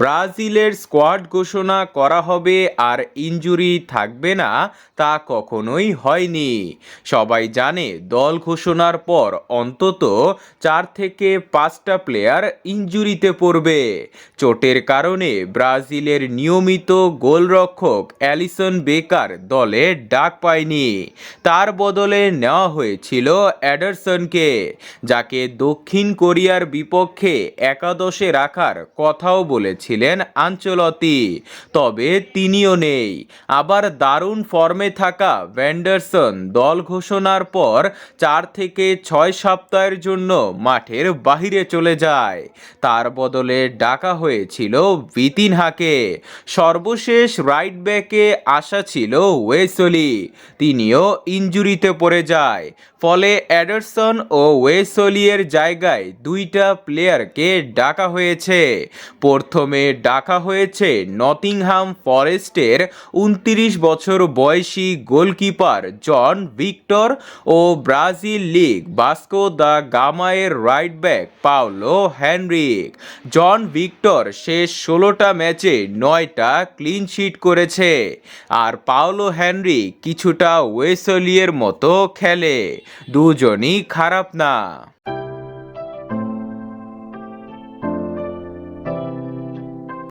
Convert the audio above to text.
ব্রাজিলের স্কোয়াড ঘোষণা করা হবে আর ইনজুরি থাকবে না, তা কখনোই হয়নি। সবাই জানে দল ঘোষণার পর অন্তত চার থেকে পাঁচটা প্লেয়ার ইনজুরিতে পড়বে। চোটের কারণে ব্রাজিলের নিয়মিত গোলরক্ষক অ্যালিসন বেকার দলে ডাক পায়নি। তার বদলে নেওয়া হয়েছিল অ্যাডারসনকে, যাকে দক্ষিণ কোরিয়ার বিপক্ষে একাদশে রাখার কথাও বলেছিলেন আঞ্চলতি, তবে তিনিও নেই। আবার দারুণ ফর্মে থাকা ভ্যান্ডারসন দল ঘোষণার পর চার থেকে ছয় সপ্তাহের জন্য মাঠের বাহিরে চলে যায়। তার বদলে ডাকা হয়েছিল ভিতিনহাকে সর্বশেষ রাইট ব্যাকে আসা ছিল ওয়েসলি। তিনিও ইনজুরিতে পড়ে যায়। ফলে অ্যাডারসন ও ওয়েসলিয়ের জায়গায় দুইটা প্লেয়ারকে ডাকা হয়েছে। প্রথমে ডাকা হয়েছে নটিংহাম ফরেস্টের উনত্রিশ বছর বয়সী গোলকিপার জন ভিক্টর ও Brazil league Vasco da গামায়ের right back Paulo Henrique John Victor শেষ ষোলোটা ম্যাচে নয়টা ক্লিন শিট করেছে আর পাওলো হ্যানরি কিছুটা ওয়েসলিয়ের মতো খেলে। দুজনই খারাপ না।